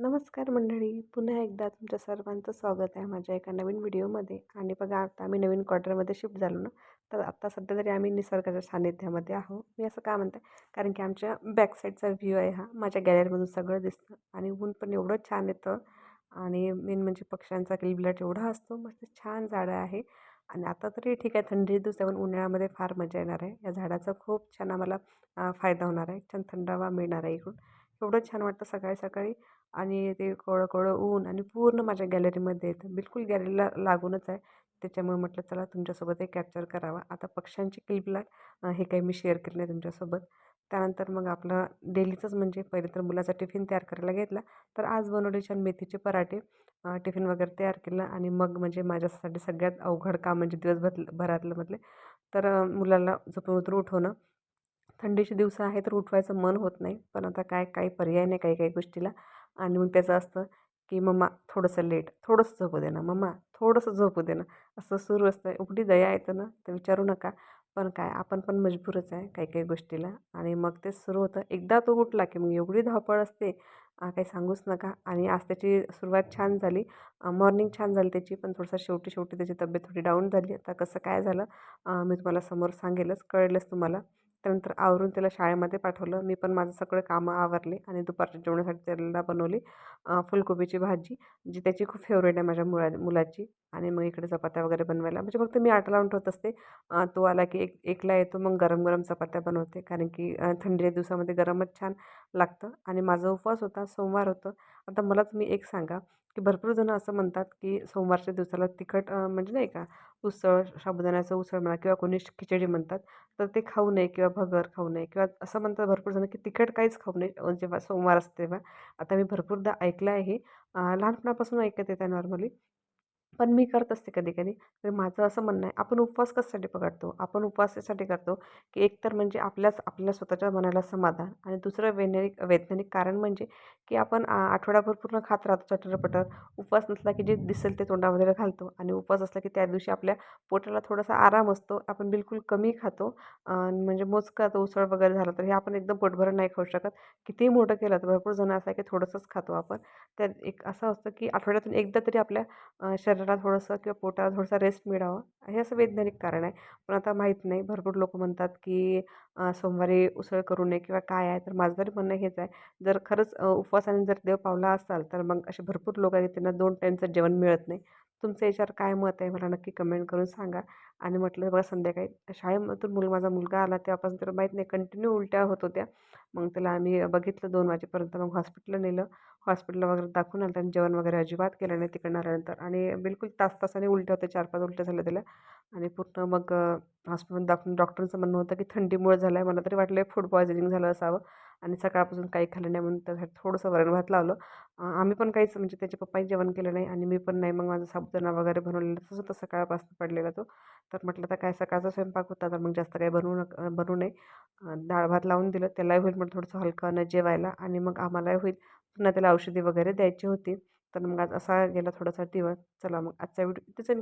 नमस्कार मंडळी पुन्हा एकदा तुमच्या सर्वांचं स्वागत आहे माझ्या एका नवीन व्हिडिओमध्ये. आणि बघा आता आम्ही नवीन क्वार्टरमध्ये शिफ्ट झालो ना तर आत्ता सध्या तरी आम्ही निसर्गाच्या सान्निध्यामध्ये आहो मी असं का म्हणते? कारण की आमच्या बॅक साईडचा व्ह्यू आहे हा. माझ्या गॅलरीमधून सगळं दिसतं आणि ऊन पण एवढं छान येतं. आणि मेन म्हणजे पक्ष्यांचा किलबिलाट एवढा असतो. मस्त छान झाडं आहे. आणि आता तरी ठीक आहे थंडी दिवस पण उन्हाळ्यामध्ये फार मजा येणार आहे. या झाडाचा खूप छान आम्हाला फायदा होणार आहे. छान थंडावा मिळणार आहे इकडून. एवढं छान वाटतं सकाळी सकाळी. आणि ते कोवळं कोवळं ऊन आणि पूर्ण माझ्या गॅलरीमध्ये येतं. बिलकुल गॅलरीला लागूनच आहे. त्याच्यामुळे म्हटलं चला तुमच्यासोबत हे कॅप्चर करावा. आता पक्ष्यांची किलबिलाट हे काही मी शेअर केलं नाही तुमच्यासोबत. त्यानंतर मग आपलं डेलीचंच म्हणजे पहिले तर मुलाचा टिफिन तयार करायला घेतला. तर आज बनवले छान मेथीचे पराठे टिफिन वगैरे तयार केलं आणि मग म्हणजे माझ्यासाठी सगळ्यात अवघड काम म्हणजे दिवसभर भरातलं म्हटले तर मुलाला झोपून उठवणं. थंडीचे दिवस आहे तर उठवायचं मन होत नाही. पण आता काय काही पर्याय नाही काही काही गोष्टीला. आणि मग त्याचं असतं की मम्मा थोडंसं लेट थोडंसं झोपू देणं मम्मा थोडंसं झोपू देणं असं सुरू असतं. एवढी दया येतं ना तर विचारू नका. पण काय आपण पण मजबूरच आहे काही काही गोष्टीला. आणि मग ते सुरू होतं. एकदा तो उठला की मग एवढी धावपळ असते. काही सांगूच नका. आणि आज त्याची सुरुवात छान झाली. मॉर्निंग छान झाली त्याची पण थोडंसं शेवटी शेवटी त्याची तब्येत थोडी डाऊन झाली. आता कसं काय झालं मी तुम्हाला समोर सांगेलच कळेलच तुम्हाला. त्यानंतर आवरून त्याला शाळेमध्ये पाठवलं. मी पण माझं सगळं कामं आवरले आणि दुपारच्या जेवणासाठी त्याला बनवली फुलकोबीची भाजी जी त्याची खूप फेवरेट आहे माझ्या मुला मुलाची. आणि मग इकडे चपात्या वगैरे बनवायला. म्हणजे फक्त मी आटा लावून ठेवत असते तो आला की एक एकला येतो मग गरम गरम चपात्या बनवते. कारण की थंडीच्या दिवसामध्ये गरमच छान लागतं. आणि माझा उपवास होता सोमवार होतं. आता मला तुम्ही एक सांगा की भरपूर जणं असं म्हणतात की सोमवारच्या दिवसाला तिखट म्हणजे नाही का उसळ साबुदाण्याचं उसळ म्हणा किंवा कोणी खिचडी म्हणतात तर ते खाऊ नये किंवा भगर खाऊ नये किंवा असं म्हणतात भरपूर जण की तिखट काहीच खाऊ नये. जेव्हा सोमवार असते तेव्हा. आता मी भरपूरदा ऐकलं आहे. लहानपणापासून ऐकत येते नॉर्मली. पण मी करत असते कधी कधी तर माझं असं म्हणणं आहे आपण उपवास कशासाठी पकडतो? आपण उपवास यासाठी करतो की एक तर म्हणजे आपल्याच आपल्या स्वतःच्या मनाला समाधान आणि दुसरं वैज्ञानिक वैज्ञानिक कारण म्हणजे की आपण आठवड्याभर पूर्ण खात राहतो चटरपटर. उपवास नसला की जे दिसेल ते तोंडामध्ये घालतो आणि उपवास असला की त्या दिवशी आपल्या पोटाला थोडासा आराम असतो. आपण बिलकुल कमी खातो. म्हणजे मोजका आता उसळ वगैरे झालं तर हे आपण एकदम पोटभर नाही खाऊ शकत. कितीही मोठं केलं तर भरपूर जण असं आहे की थोडंसंच खातो आपण. त्यात एक असं असतं की आठवड्यातून एकदा तरी आपल्या शरीर शरीराला थोडंसं किंवा पोटाला थोडासा रेस्ट मिळावं. हे असं वैज्ञानिक कारण आहे. पण आता माहीत नाही. भरपूर लोक म्हणतात की सोमवारी उसळ करू नये किंवा काय आहे. तर माझं तरी म्हणणं हेच आहे. जर खरंच उपवासाने जर देव पावला असाल तर मग असे भरपूर लोक आहेत त्यांना दोन टाईमचं जेवण मिळत नाही. तुमचं याच्यावर काय मत आहे? मला नक्की कमेंट करून सांगा. आणि म्हटलं बघा संध्याकाळी शाळेमधून मुल माझा मुलगा आला तेव्हापासून तर माहीत नाही कंटिन्यू उलट्या होत होत्या. मग त्याला आम्ही बघितलं दोन वाजेपर्यंत. मग हॉस्पिटलला नेलं. हॉस्पिटलला वगैरे दाखवून आलं. त्यांनी जेवण वगैरे अजिबात केलं नाही तिकडनं आल्यानंतर. आणि बिलकुल तास तासाने उलट्या होत्या चार पाच उलट्या झाल्या त्याला. आणि पूर्ण मग हॉस्पिटल दाखवून डॉक्टरांचं म्हणणं होतं की थंडीमुळे झालं आहे मला तरी वाटलं फूड पॉयझनिंग झालं असावं. आणि सकाळपासून काही खाल्लं नाही म्हणून त्यासाठी थोडंसं वरण भात लावलं. आम्ही पण काहीच म्हणजे त्याच्या पप्पाही जेवण केलं नाही आणि मी पण नाही. मग माझा साबुदाणा वगैरे बनवलेला तसं तर सकाळपासून पडलेला तो. तर म्हटलं तर काय सकाळचा स्वयंपाक होता तर मग जास्त काही बनवू नक बनवू नये. डाळ भात लावून दिलं. त्यालाही होईल म्हटलं थोडंसं हलकं न जेवायला आणि मग आम्हालाही होईल. पुन्हा त्याला औषधी वगैरे द्यायची होती. तर मग आज असा गेला थोडासा दिवस. चला मग आजचा व्हिडिओ त्याचा